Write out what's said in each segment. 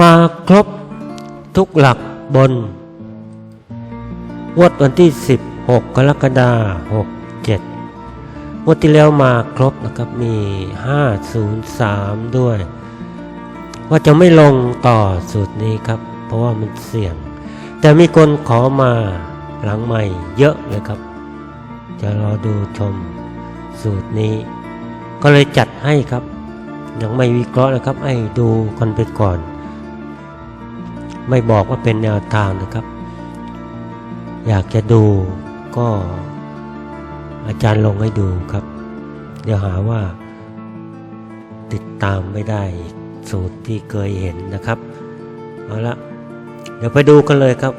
มาครบทุกหลักบน งวดวันที่ 16 กรกฎาคม67งวดที่แล้วมาครบนะครับมี 503 ด้วย ว่าจะไม่ลงต่อสูตรนี้ครับ เพราะว่ามันเสี่ยง แต่มีคนขอมาหลังใหม่เยอะเลยครับ จะรอดูชมสูตรนี้ ก็เลยจัดให้ครับ ยังไม่วิเคราะห์นะครับ ให้ดูกันไปก่อน ไม่บอกว่าเป็นแนวทางนะครับ อยากจะดูก็อาจารย์ลงให้ดูครับ เดี๋ยวหาว่า ติดตามไม่ได้สูตรที่เคยเห็นนะครับเอาละเดี๋ยวไปดูกันเลยครับ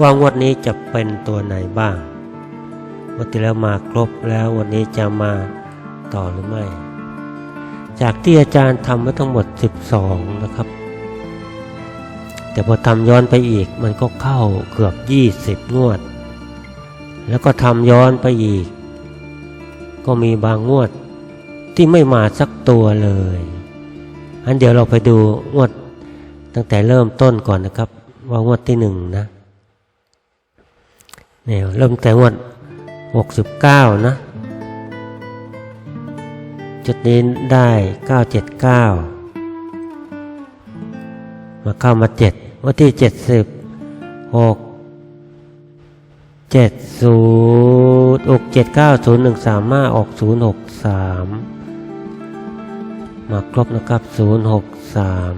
ว่างวดนี้จะเป็นตัวไหนบ้างงวันที่แล้วมาครบแล้ววันนี้จะมาต่อหรือไม่ จากที่อาจารย์ทำไว้ทั้งหมด 12 นะครับ แต่พอทำย้อนไปอีกมันก็เข้าเกือบ 20 งวด แล้วก็ทำย้อนไปอีก ก็มีบางงวดที่ไม่มาสักตัวเลยอันเดี๋ยวเราไปดูงวดตั้งแต่เริ่มต้นก่อนนะครับ ว่างวดที่หนึ่งนะเนี่ยเริ่มแต่งวด 69 นะ จุดนี้ได้ 979 มาเข้ามา7 วันที่เจ็ดสิบหกเจ็ดศูนย์อกเจ็ดเก้าศูนย์หนึ่งสามห้าออกศูนย์หกสามมาครบนะครับศูนย์หกสาม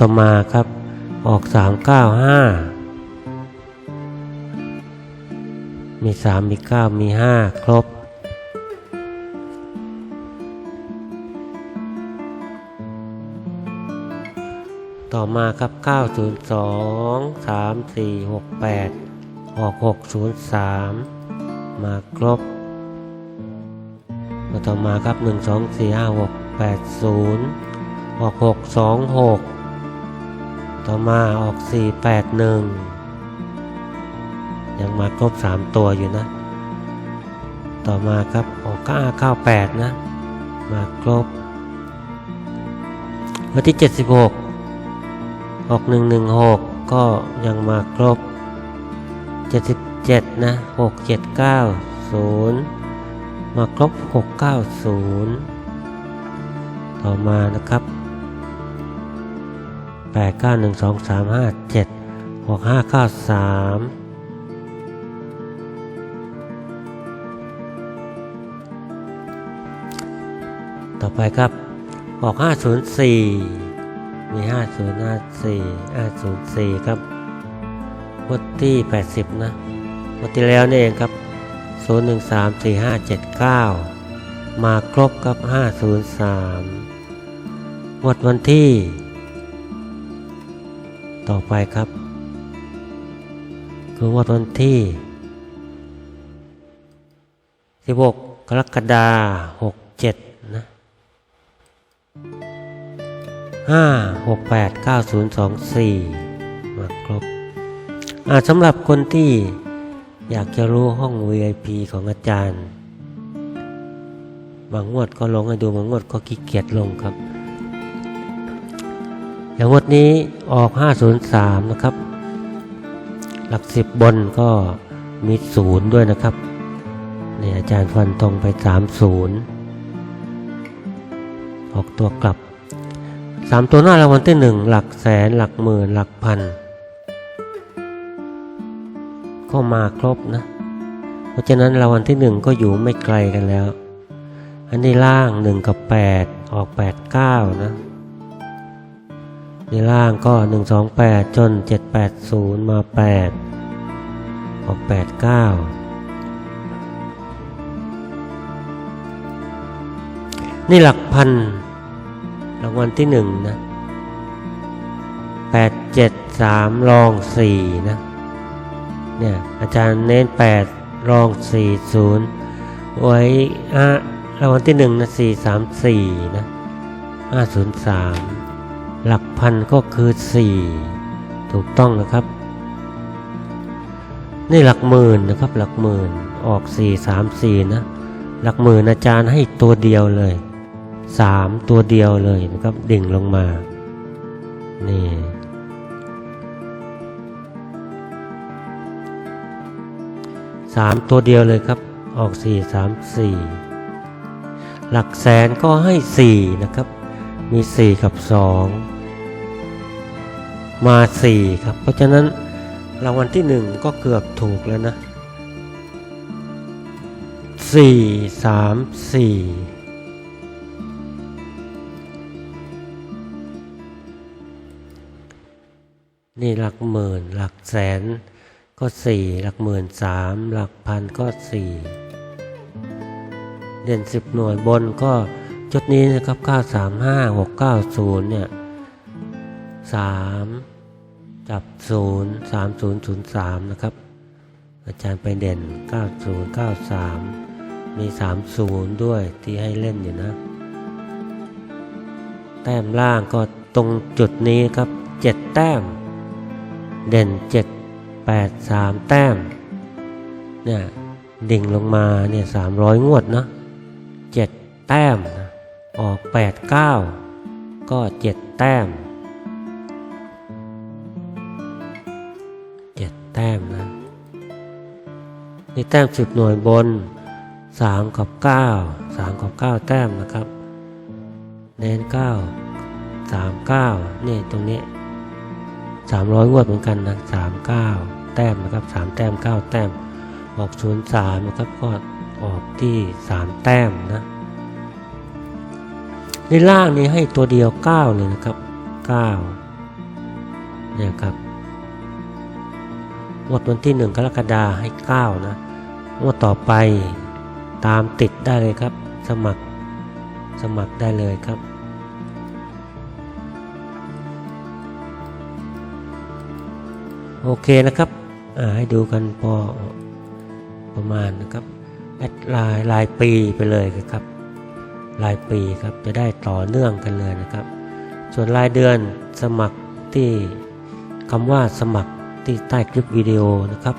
ต่อมาครับ ออกสามเก้าห้ามีสามมีเก้ามีห้าครบ ต่อมาครับ 902 3 4 6 8 ออก 603 มาครบมาต่อมาครับ 1 2 4 5 6 8 0 ออก 626 ต่อมาออก 4 8 1 ยังมาครบ 3 ตัวอยู่นะ ต่อมาครับออก9 9 8 นะ มาครบวันที่ 76 ออกหนึ่งหนึ่งหกก็ยังมาครบเจ็ดสิบเจ็ดนะหกเจ็ดเก้าศูนย์มาครบหกเก้าศูนย์ต่อมานะครับแปดเก้าหนึ่งสองสามห้าเจ็ดหกห้าเก้าสามต่อไปครับออกห้าศูนย์สี่ มี 5054 504 ครับงวดที่ 80 นะงวดที่แล้วนี่เองครับ 0134579 มาครบกับ 503งวดวันที่ ต่อไปครับ คืองวดวันที่ 16 กรกฎาคม 5 6 8 9 0 2 4 มาครบสำหรับคนที่อยากจะรู้ห้อง VIP ของอาจารย์ บางงวดก็ลงให้ดูบางงวดก็ขี้เกียจลงครับอย่างงวดนี้ออก 503 นะครับ หลักสิบบนก็มีศูนย์ด้วยนะครับเนี่อาจารย์ฟันตรงไป 30 ออกตัวกลับ สามตัวหน้ารางวัลที่หนึ่งหลักแสนหลักหมื่นหลักพันก็มาครบนะ เพราะฉะนั้นรางวัลที่หนึ่งก็อยู่ไม่ไกลกันแล้ว อันนี้ล่างหนึ่งกับแปดออกแปดเก้านะนี่ล่างก็หนึ่งสองแปดจนเจ็ดแปดศูนย์มาแปดออกแปดเก้านี่หลักพัน รางวัลที่หนึ่งนะแปดเจ็ดสามรองสี่นะ เนี่ย อาจารย์เน้นแปดรองสี่ศูนย์ไว้อะรางวัลที่หนึ่งนะสี่สามสี่นะห้าศูนย์สามหลักพันก็คือสี่ถูกต้องนะครับ นี่หลักหมื่นนะครับ หลักหมื่นออกสี่สามสี่นะ หลักหมื่นอาจารย์ให้ตัวเดียวเลย สามตัวเดียวเลยนะครับดิ่งลงมา นี่ สามตัวเดียวเลยครับ ออกสี่สามสี่หลักแสนก็ให้สี่นะครับ มีสี่กับสองมาสี่ครับ เพราะฉะนั้นรางวัลที่หนึ่งก็เกือบถูกแล้วนะสี่สามสี่ นี่หลักหมื่น หลักแสน ก็สี่หลักหมื่นสามหลักพันก็สี่เด่นสิบหน่วยบนก็จุดนี้นะครับเก้าสามห้าหกเก้าศูนย์เนี่ยสามจับศูนย์สามศูนย์ศูนย์สามนะครับ อาจารย์ไปเด่นเก้าศูนย์เก้าสามมีสามศูนย์ด้วยที่ให้เล่นอยู่นะ แต้มล่างก็ตรงจุดนี้ครับเจ็ดแต้ม เด่นเจ็ดแปดสามแต้มเนี่ยดิ่งลงมาเนี่ยสามร้อยงวดเนาะเจ็ดแต้มนะออกแปดเก้าก็เจ็ดแต้มเจ็ดแต้มนะนี่แต้มสิบหน่วยบนสามกับเก้าสามกับเก้าแต้มนะครับ เน้นเก้าสามเก้านี่ตรงนี้ สามร้อยงวดเหมือนกันนะสามเก้าแต้มนะครับสามแต้มเก้าแต้ม ออกศูนย์สามนะครับก็ออกที่สามแต้มนะในล่างนี้ให้ตัวเดียวเก้าเลยนะครับเก้าเนี่ยครับงวดวันที่หนึ่งกรกฎาให้เก้านะงวดต่อไปตามติดได้เลยครับ สมัครสมัครได้เลยครับ โอเคนะครับให้ดูกันพอประมาณนะครับแอดไลน์รายปีไปเลยครับรายปีครับจะได้ต่อเนื่องกันเลยนะครับ ส่วนรายเดือนสมัครที่คำว่าสมัครที่ใต้คลิปวิดีโอนะครับ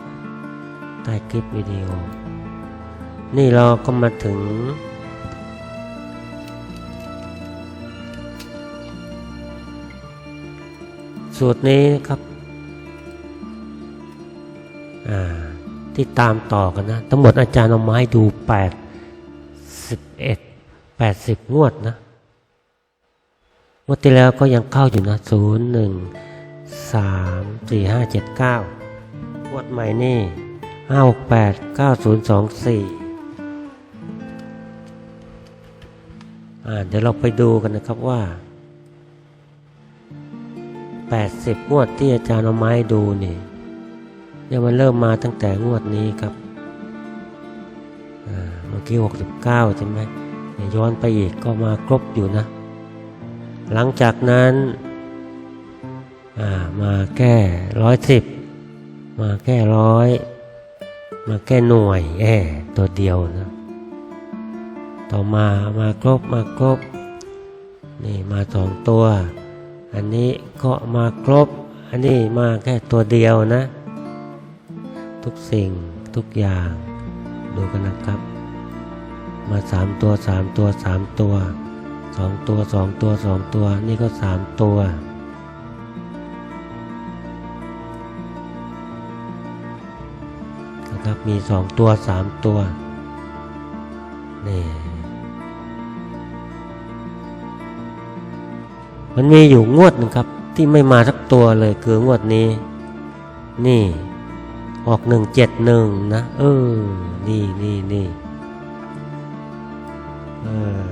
ใต้คลิปวิดีโอ นี่เราก็มาถึง สูตรนี้นะครับ ที่ตามต่อกันนะ ทั้งหมดอาจารย์เอาไม้ดูแปดสิบเอ็ดแปดสิบงวดนะงวดที่แล้วก็ยังเข้าอยู่นะศูนย์หนึ่งสามสี่ห้าเจ็ดเก้างวดใหม่นี่ห้าหกแปดเก้าศูนย์สองสี่อ่าเดี๋ยวเราไปดูกันนะครับว่า80งวดที่อาจารย์เอาไม้ดูนี่ เนี่ยมันเริ่มมาตั้งแต่งวดนี้ครับเมื่อกี้ 69 ใช่ไหมยย้อนไปอีกก็มาครบอยู่นะ หลังจากนั้นมาแก้ร้อยสิบมาแก้ร้อยมาแก้หน่วยแอตัวเดียวนะ ต่อมามาครบมาครบนี่มาสองตัว อันนี้ก็มาครบ อันนี้มาแค่ตัวเดียวนะ ทุกสิ่งทุกอย่าง ดูกันนะครับ มาสามตัวสามตัวสามตัวสองตัวสองตัวสองตัวนี่ก็สามตัวนะครับมีสองตัวสามตัวนี่มันมีอยู่งวดนึงครับ ที่ไม่มาสักตัวเลยคืองวดนี้ นี่ ออกหนึ่งเจ็ดหนึ่งนะ เออ นี่นี่นี่เออ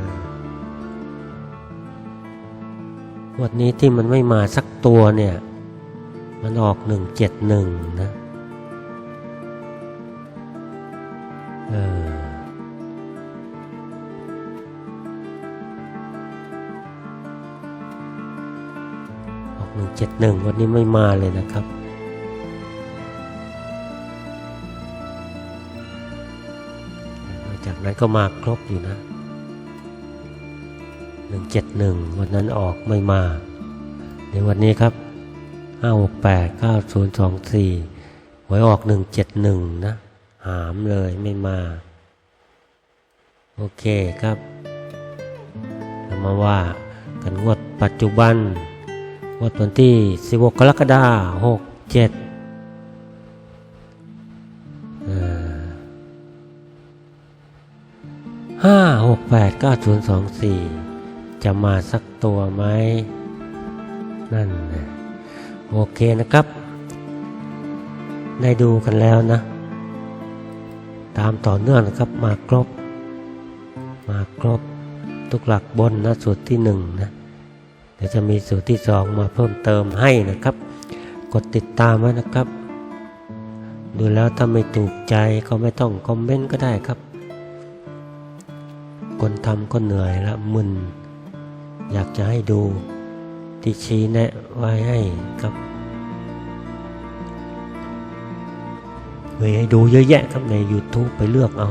งวดนี้ที่มันไม่มาสักตัวเนี่ย มันออกหนึ่งเจ็ดหนึ่งนะเออออกหนึ่งเจ็ดหนึ่งวันนี้ไม่มาเลยนะครับ นั้นก็มาครบอยู่นะหนึ่งเจ็ดหนึ่งวันนั้นออกไม่มา ในวันนี้ครับห้าหกแปดเก้าศูนย์สองสี่หวยออกหนึ่งเจ็ดหนึ่งนะ หามเลยไม่มา โอเคครับเรามาว่ากันงวดปัจจุบันงวดวันที่16กกรกฎาคม67เห้าหกแปดเก้าศูนย์สองสี่จะมาสักตัวไหมนั่นนะโอเคนะครับ ได้ดูกันแล้วนะ ตามต่อเนื่องนะครับมาครบ มาครบทุกหลักบนนะสูตรที่หนึ่งนะเดี๋ยวจะมีสูตรที่สองมาเพิ่มเติมให้นะครับ กดติดตามไว้นะครับ ดูแล้วถ้าไม่ถูกใจก็ไม่ต้องคอมเมนต์ก็ได้ครับ คนทำก็เหนื่อยละมึน อยากจะให้ดูที่ชี้แนะไว้ให้ครับมีให้ดูเยอะแยะครับใน YouTube ไปเลือกเอา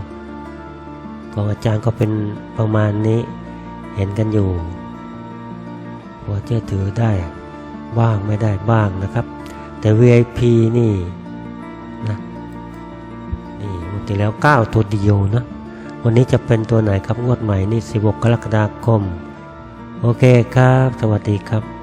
ของอาจารย์ก็เป็นประมาณนี้เห็นกันอยู่พอเชื่อถือได้บ้างไม่ได้บ้างนะครับ แต่ VIP นี่นะนี่งวดที่แล้ว 9 ตัวเดียวนะ วันนี้จะเป็นตัวไหนครับงวดใหม่นี่ 16 กรกฎาคม โอเคครับ สวัสดีครับ